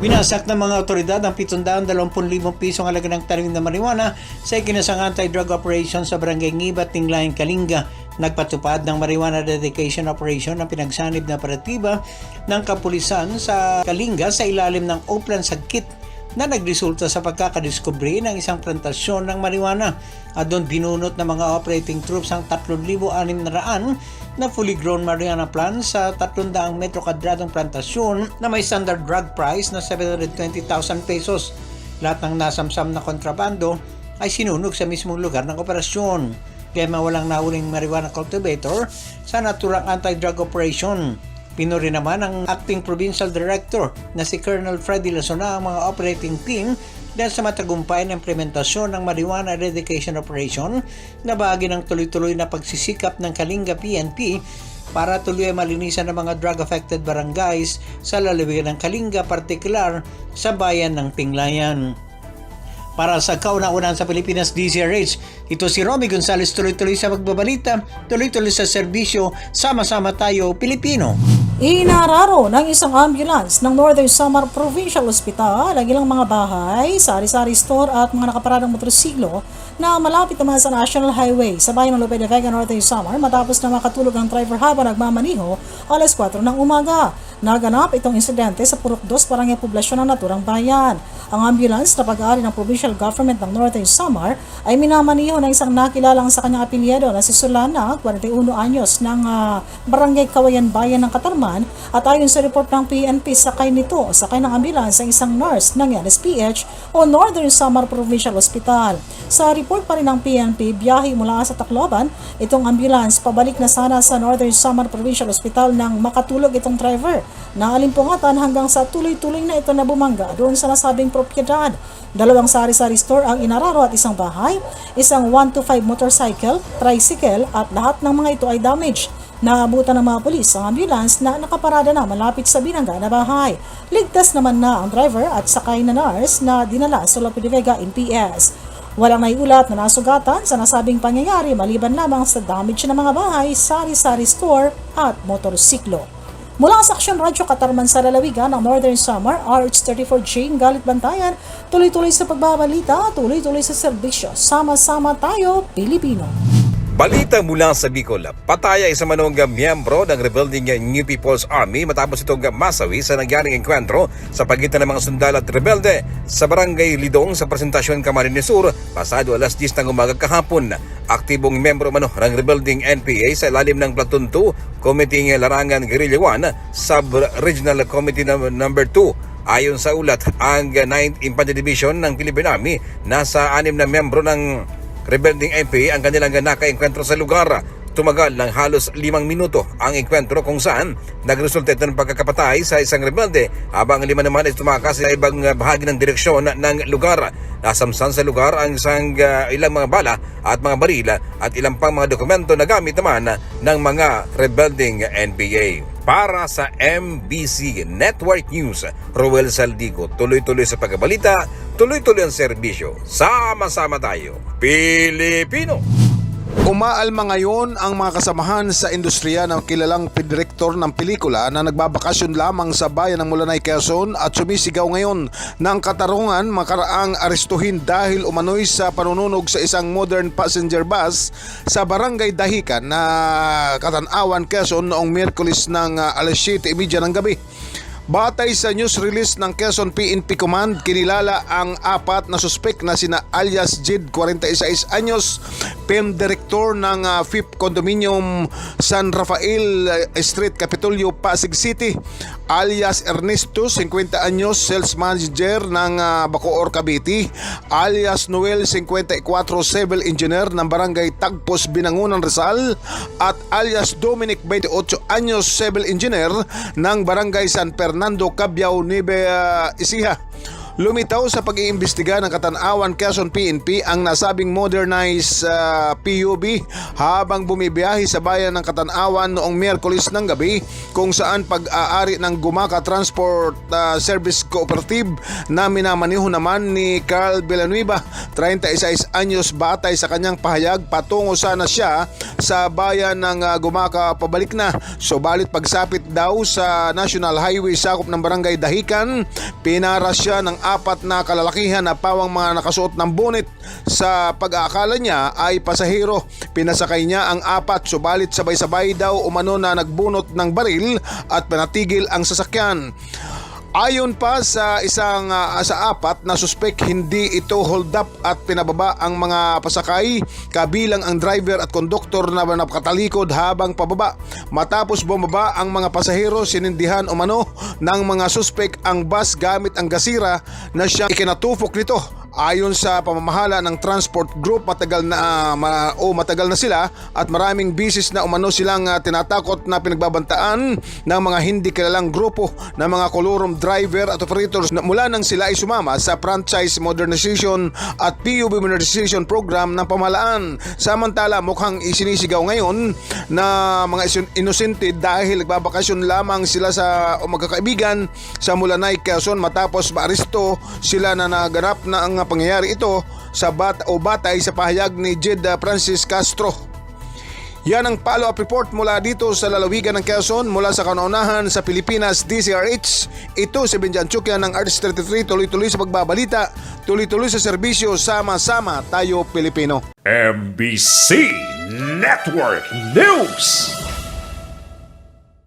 Winasak ng mga otoridad ang 720,000 pisong halaga ng tanim na marijuana sa ikinasang anti-drug operation sa Barangay Ngibat, Tinglayan, Kalinga. Nagpatupad ng marijuana dedication operation ng pinagsanib na operatiba ng kapulisan sa Kalinga sa ilalim ng Oplan Sagkit na nagresulta sa pagkakadiskubre ng isang plantasyon ng marijuana at doon binunot ng mga operating troops ang 3,600 na fully grown marijuana plants sa 300 metro kadradong plantasyon na may standard drug price na 720,000 pesos. Lahat ng nasamsam na kontrabando ay sinunog sa mismong lugar ng operasyon. Kaya mawalang nahuling marijuana cultivator sa naturang anti-drug operation. Pinuri naman ng acting provincial director na si Colonel Freddy Lasona ang mga operating team dahil sa matagumpay na implementasyon ng marijuana eradication operation na bahagi ng tuloy-tuloy na pagsisikap ng Kalinga PNP para tuloy malinisan ng mga drug-affected barangays sa lalawigan ng Kalinga, partikular sa bayan ng Tinglayan. Para sa kauna-unahan sa Pilipinas DZRH, ito si Romy Gonzales tuloy-tuloy sa magbabalita, tuloy-tuloy sa serbisyo, sama-sama tayo Pilipino. Inararo ng isang ambulance ng Northern Samar Provincial Hospital ang ilang mga bahay, sari-sari store at mga nakaparadang motorsiklo na malapit naman sa National Highway sa bayan ng Lope de Vega, Northern Samar matapos na makatulog ang driver habang nagmamaniho alas 4 ng umaga. Naganap itong insidente sa Purok 2, Barangay Poblasyon ng Naturang Bayan. Ang ambulance na pag-aari ng provincial government ng Northern Samar ay minamaniho ng isang nakilalang sa kanyang apilyado na si Solana, 41 anyos ng ah, Barangay Kawayan Bayan ng Katarman at ayon sa report ng PNP sakay nito sakay ng ambulance ang isang nurse ng NSPH o Northern Samar Provincial Hospital. Sa report pa rin ng PNP, biyahe mula sa Tacloban, itong ambulance pabalik na sana sa Northern Samar Provincial Hospital nang makatulog itong driver. Naalimpungatan hanggang sa tuloy-tuloy na ito na bumangga doon sa nasabing propiedad. Dalawang sari-sari store ang inararo at isang bahay, isang 1 to 5 motorcycle, tricycle at lahat ng mga ito ay damaged. Naabutan ng mga pulis ang ambulance na nakaparada na malapit sa binangga na bahay. Ligtas naman na ang driver at sakay na nurse na dinala sa de Vega NPS. Walang naiulat na nasugatan sa nasabing pangyayari maliban lamang sa damage ng mga bahay, sari-sari store at motorsiklo. Mula sa Aksyon Radyo Katarman sa lalawigan ng Northern Summer, RH34 Jane Galit Bantayan, tuloy-tuloy sa pagbabalita, tuloy-tuloy sa serbisyo. Sama-sama tayo, Pilipino. Balita mula sa Bicol, pataya isang manong miyembro ng rebuilding New People's Army matapos itong masawi sa nangyaring enkwentro sa pagitan ng mga sundal at rebelde sa barangay Lidong sa presentasyon Camarines Sur pasado alas 10 ng umaga kahapon. Aktibong miyembro mano ng rebuilding NPA sa ilalim ng Platoon 2, Committee Larangan Guerrilla 1, Sub-Regional Committee No. 2 Ayon sa ulat, ang 9th Infantry Division ng Philippine Army nasa anim na miyembro ng Rebelding MP ang kanilang nakaengkwentro sa lugar. Tumagal ng halos limang minuto ang engkwentro kung saan nagresulta ng pagkakapatay sa isang rebelde habang lima naman ay tumakas sa ibang bahagi ng direksyon ng lugar. Nasamsan sa lugar ang isang uh, ilang mga bala at mga barila at ilang pang mga dokumento na gamit naman ng mga rebelding NPA. Para sa MBC Network News, Roel Saldico, tuloy-tuloy sa pagbabalita, tuloy-tuloy ang serbisyo. Sama-sama tayo, Pilipino! Umaalma ngayon ang mga kasamahan sa industriya ng kilalang direktor ng pelikula na nagbabakasyon lamang sa bayan ng Mulanay, Quezon at sumisigaw ngayon ng katarungan makaraang arestuhin dahil umano'y sa panununog sa isang modern passenger bus sa barangay Dahican na Katanawan, Quezon noong Miyerkules ng uh, alas 7.30 ng gabi. Batay sa news release ng Quezon PNP Command, kinilala ang apat na suspek na sina alias Jid, 46 anyos, PM Director ng uh, FIP Condominium San Rafael uh, Street, Capitolio, Pasig City, alias Ernesto, 50 anyos, Sales Manager ng uh, Bacoor, Cavite, alias Noel, 54, Civil Engineer ng Barangay Tagpos, Binangunan, Rizal, at alias Dominic, 28 anyos, Civil Engineer ng Barangay San Fernando, Cabiao, Nibe, uh, Isiha. Lumitaw sa pag-iimbestiga ng Katanawan Quezon PNP ang nasabing modernized ah, PUB habang bumibiyahe sa bayan ng Katanawan noong Miyerkules ng gabi kung saan pag-aari ng Gumaka Transport ah, Service Cooperative na minamaniho naman ni Carl Villanueva, 36 anyos batay sa kanyang pahayag patungo sana siya sa bayan ng ah, Gumaka pabalik na. Subalit pagsapit daw sa National Highway sakop ng Barangay Dahican, pinara siya ng apat na kalalakihan na pawang mga nakasuot ng bonnet. Sa pag-aakala niya ay pasahero. Pinasakay niya ang apat subalit sabay-sabay daw umano na nagbunot ng baril at pinatigil ang sasakyan. Ayon pa sa isang ah, sa apat na suspek hindi ito hold up at pinababa ang mga pasakay kabilang ang driver at konduktor na nakatalikod habang pababa. Matapos bumaba ang mga pasahero sinindihan umano ng mga suspek ang bus gamit ang gasira na siyang ikinatufok nito. Ayon sa pamamahala ng transport group matagal na ah, ma- o matagal na sila at maraming bisis na umano silang ah, tinatakot na pinagbabantaan ng mga hindi kilalang grupo ng mga kolorum driver at operators na mula nang sila ay sumama sa franchise modernization at PUB modernization program ng pamahalaan. Samantala mukhang isinisigaw ngayon na mga inosente dahil nagbabakasyon lamang sila sa o magkakaibigan sa Mulanay, Quezon matapos maaresto sila na naganap na ang pangyayari ito sa bat o batay sa pahayag ni Jed Francis Castro. Yan ang follow-up report mula dito sa lalawigan ng Quezon mula sa kanaunahan sa Pilipinas DCRH. Ito si Benjan Chukyan ng Arts 33 tuloy-tuloy sa pagbabalita, tuloy-tuloy sa serbisyo, sama-sama tayo Pilipino. MBC Network News.